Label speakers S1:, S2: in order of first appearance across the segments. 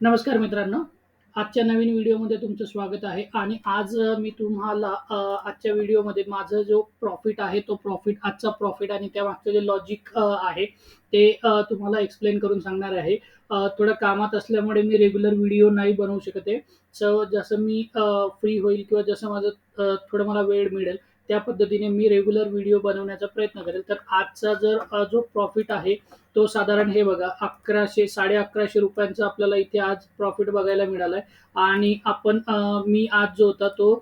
S1: नमस्कार मित्रांनो. आजच्या नवीन व्हिडिओमध्ये तुमचं स्वागत आहे आणि आज मी तुम्हाला आजच्या व्हिडिओमध्ये माझं जो प्रॉफिट आहे, तो प्रॉफिट आजचा प्रॉफिट आणि त्यामागचं जे लॉजिक आहे, ते तुम्हाला एक्सप्लेन करून सांगणार आहे. थोडं कामात असल्यामुळे मी रेग्युलर व्हिडिओ नाही बनवू शकते सो जसं मी फ्री होईल किंवा जसं माझं थोडं मला वेळ मिळेल, त्या पद्धतीने मी रेग्युलर व्हिडिओ बनवण्याचा प्रयत्न करेल. तर आजचा जर जो प्रॉफिट आहे, तो साधारण हे बघा अकराशे साडे अकराशे रुपयांचा आपल्याला इथे आज प्रॉफिट बघायला मिळालाय आणि आपण मी आज जो होता तो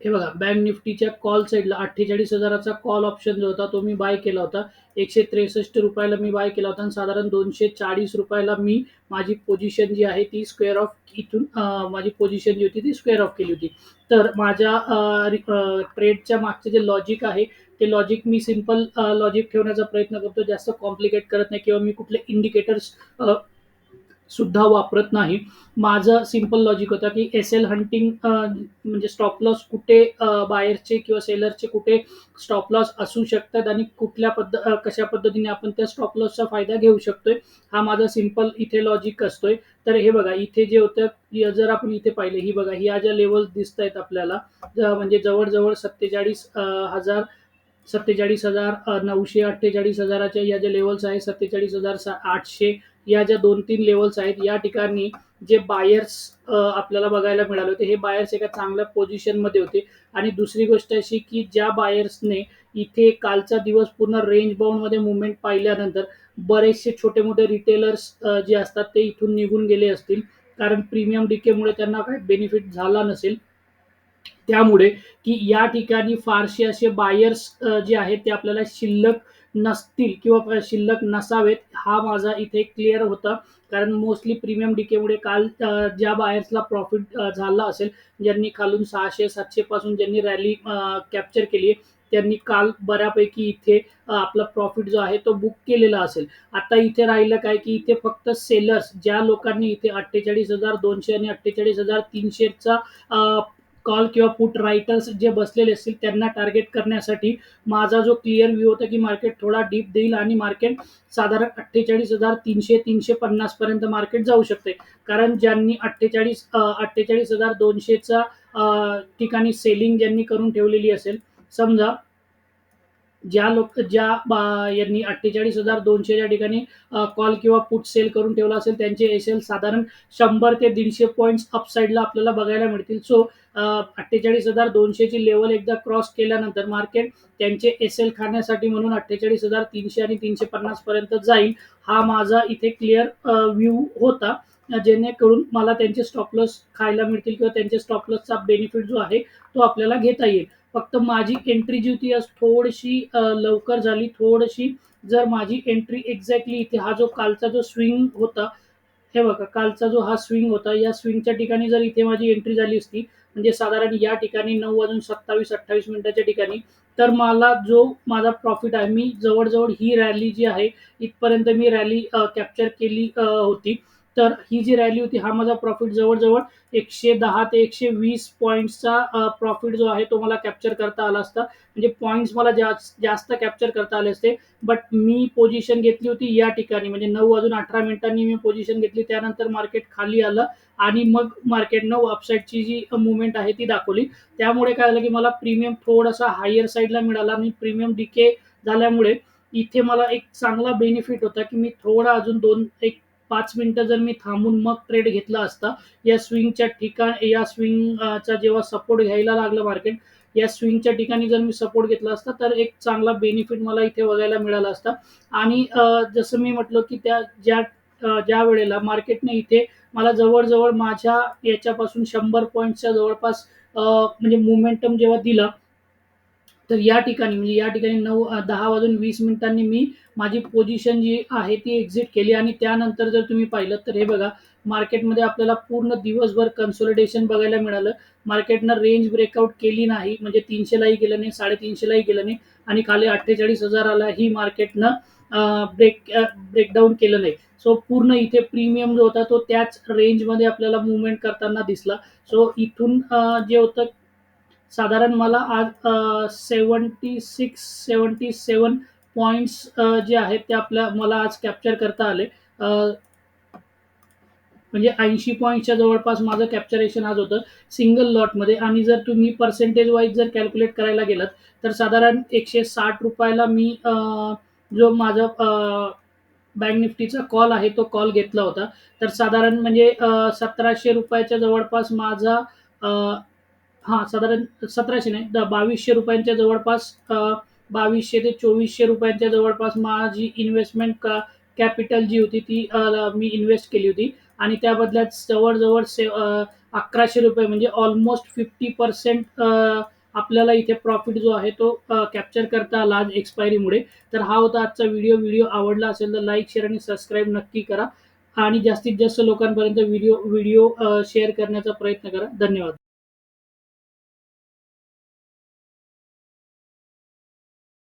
S1: हे बघा बँक निफ्टीच्या कॉल साईडला अठ्ठेचाळीस हजाराचा कॉल ऑप्शन जो होता तो मी बाय केला होता. एकशे त्रेसष्ट रुपयाला मी बाय केला होता आणि साधारण दोनशे चाळीस रुपयाला मी माझी पोझिशन जी आहे ती स्क्वेअर ऑफ इथून माझी पोझिशन जी होती ती स्क्वेअर ऑफ केली होती. तर माझ्या ट्रेडच्या मागचं जे लॉजिक आहे, ते लॉजिक मी सिंपल लॉजिक ठेवण्याचा प्रयत्न करतो. जास्त कॉम्प्लिकेट करत नाही किंवा मी कुठले इंडिकेटर्स सुद्धा वापरत नाही. माझं सिंपल लॉजिक होतं, की एस-एल हंटिंग म्हणजे स्टॉप लॉस कुठे बायरचे किंवा सेलरचे कुठे स्टॉप लॉस असू शकतात आणि कुठल्या पद्ध कशा पद्धतीने आपण त्या स्टॉप लॉसचा फायदा घेऊ शकतोय. हा माझा सिंपल इथे लॉजिक असतोय. तर हे बघा इथे जे होतं, जर आपण इथे पाहिले, ही बघा ह्या ज्या लेवल्स दिसत आहेत आपल्याला म्हणजे जवळ-जवळ 47 सत्तेचाळीस हजार नऊशे अठ्ठेचाळीस हजाराच्या या ज्या लेव्हल्स आहेत 47,800 या ज्या दोन तीन लेवल्स आहेत, या ठिकाणी जे बायर्स आपल्याला बघायला मिळाले होते, हे बायर्स एका चांगल्या पोझिशनमध्ये होते आणि दुसरी गोष्ट अशी, की ज्या बायर्सने इथे कालचा दिवस पूर्ण रेंज बाउंडमध्ये मुवमेंट पाहिल्यानंतर बरेचसे छोटे-मोठे रिटेलर्स जे असतात ते इथून निघून गेले असतील. कारण प्रीमियम डिकेमुळे त्यांना काही बेनिफिट झाला नसेल. त्यामुळे, की या ठिकाणी फारसे असे बायर्स जे आहेत ते आपल्याला शिल्लक नसतील किंवा शिल्लक नसावेत, हा माझा इथे क्लिअर होता. कारण मोस्टली प्रीमियम डिकेमुळे काल ज्या बायर्सला प्रॉफिट झाला असेल, ज्यांनी खालून 600-700 पासून ज्यांनी रॅली कॅप्चर केली आहे, त्यांनी काल बऱ्यापैकी इथे आपला प्रॉफिट जो आहे तो बुक केलेला असेल. आता इथे राहिलं काय, की इथे फक्त सेलर्स ज्या लोकांनी इथे 48,200 आणि अठ्ठेचाळीस हजार तीनशेचा कॉल किंवा पुट रायटर्स जे बसलेले असतील, त्यांना टार्गेट करण्यासाठी माझा जो क्लिअर व्ह्यू होता, की मार्केट थोडा डीप देईल आणि मार्केट साधारण 48,300-350 पर्यंत मार्केट जाऊ शकते. कारण ज्यांनी अठ्ठेचाळीस अठ्ठेचाळीस हजार दोनशेचा ठिकाणी सेलिंग ज्यांनी करून ठेवलेली असेल, समजा ज्या लोक ज्या यांनी अठ्ठेचाळीस हजार दोनशेच्या ठिकाणी कॉल किंवा पुट सेल करून ठेवला असेल, त्यांचे एस-एल साधारण शंभर ते दीडशे पॉईंट्स अपसाईडला आपल्याला बघायला मिळतील. सो अ, 48,200 ची लेवल एकदा क्रॉस केल्यानंतर मार्केट त्यांचे एस-एल खाण्यासाठी म्हणून 48,300 आणि 350 पर्यंत जाईल. हा माझा इथे क्लिअर व्ह्यू होता. जेणेकरून मला त्यांचे स्टॉपलस खायला मिळतील किंवा त्यांच्या स्टॉपलॉसचा बेनिफिट जो आहे, तो आपल्याला घेता येईल. फक्त माझी एंट्री जी होती आज थोडीशी लवकर झाली. थोडीशी जर माझी एंट्री एक्झॅक्टली इथे हा जो कालचा जो स्विंग होता, हे बघा कालचा जो हा स्विंग होता, या स्विंगच्या ठिकाणी जर इथे माझी एंट्री झाली असती, म्हणजे साधारण या ठिकाणी 9:27-28 मिनिटाच्या ठिकाणी, तर मला जो माझा प्रॉफिट आहे, मी जवळजवळ ही रॅली जी आहे, इथपर्यंत मी रॅली कॅप्चर केली होती. तर ही जी रॅली होती, हा माझा प्रॉफिट जवळजवळ एकशे दहा ते एकशे वीस पॉईंटचा प्रॉफिट जो आहे, तो मला कॅप्चर करता आला असता. म्हणजे पॉईंट्स मला जास्त जास्त कॅप्चर करता आले असते. बट मी पोझिशन घेतली होती या ठिकाणी, म्हणजे नऊ वाजून 18 मिनिटांनी मी पोझिशन घेतली. त्यानंतर मार्केट खाली आलं आणि मग मार्केटनं अपसाइडची जी मुवमेंट आहे, ती दाखवली. त्यामुळे काय झालं, की मला प्रीमियम थोडासा हायर साईडला मिळाला आणि प्रीमियम डिके झाल्यामुळे इथे मला एक चांगला बेनिफिट होता, की मी थोडा अजून दोन एक पाच मिनिटं जर मी थांबून मग ट्रेड घेतला असता, या स्विंगच्या ठिकाण या स्विंग चा जेव्हा सपोर्ट घ्यायला लागलं मार्केट, या स्विंगच्या ठिकाणी जर मी सपोर्ट घेतला असता, तर एक चांगला बेनिफिट मला इथे बघायला मिळाला असता. आणि जसं मी म्हटलं, की त्या ज्या ज्या वेळेला मार्केटने इथे मला जवळ-जवळ माझ्या याच्यापासून शंभर पॉईंटच्या जवळपास म्हणजे मोमेंटम जेव्हा दिला, तर या ठिकाणी म्हणजे या ठिकाणी नऊ दहा वाजून वीस मिनिटांनी मी माझी पोझिशन जी आहे ती एक्झिट केली आणि त्यानंतर जर तुम्ही पाहिलं तर हे बघा मार्केटमध्ये आपल्याला पूर्ण दिवसभर कन्सोलिडेशन बघायला मिळालं. मार्केटनं रेंज ब्रेकआउट केली नाही, म्हणजे तीनशेलाही गेलं नाही, साडेतीनशेलाही गेलं नाही आणि खाली अठ्ठेचाळीस हजार आला ही मार्केटनं ब्रेक ब्रेकडाऊन केलं नाही. सो पूर्ण इथे प्रीमियम जो होता, तो त्याच रेंजमध्ये आपल्याला मुवमेंट करताना दिसला. सो इथून जे होतं साधारण मला आज seventy six seventy seven points जे आहेत ते आपल्या मला आज कॅप्चर करता आले. म्हणजे ऐंशी पॉईंटच्या जवळपास माझं कॅप्चरेशन आज होतं सिंगल लॉटमध्ये आणि जर तुम्ही पर्सेंटेज वाईज जर कॅल्क्युलेट करायला गेलात तर साधारण एकशे साठ रुपयाला मी जो माझा बँक निफ्टीचा कॉल आहे तो कॉल घेतला होता तर साधारण म्हणजे सतराशे रुपयाच्या जवळपास माझा हां साधारण सतराशे नाही द बावीसशे रुपयांच्या जवळपास बावीसशे ते चोवीसशे रुपयांच्या जवळपास माझी इन्व्हेस्टमेंट का कॅपिटल जी होती ती मी इन्व्हेस्ट केली होती. आणि त्या बदल्यात जवळजवळ से अकराशे रुपये म्हणजे ऑलमोस्ट फिफ्टी पर्सेंट आपल्याला इथे प्रॉफिट जो आहे तो कॅप्चर करता आला आज एक्सपायरीमुळे तर हा होता आजचा व्हिडिओ व्हिडिओ आवडला असेल तर लाईक शेअर आणि सबस्क्राईब नक्की करा. आणि जास्तीत जास्त लोकांपर्यंत व्हिडिओ व्हिडिओ शेअर करण्याचा प्रयत्न करा. धन्यवाद.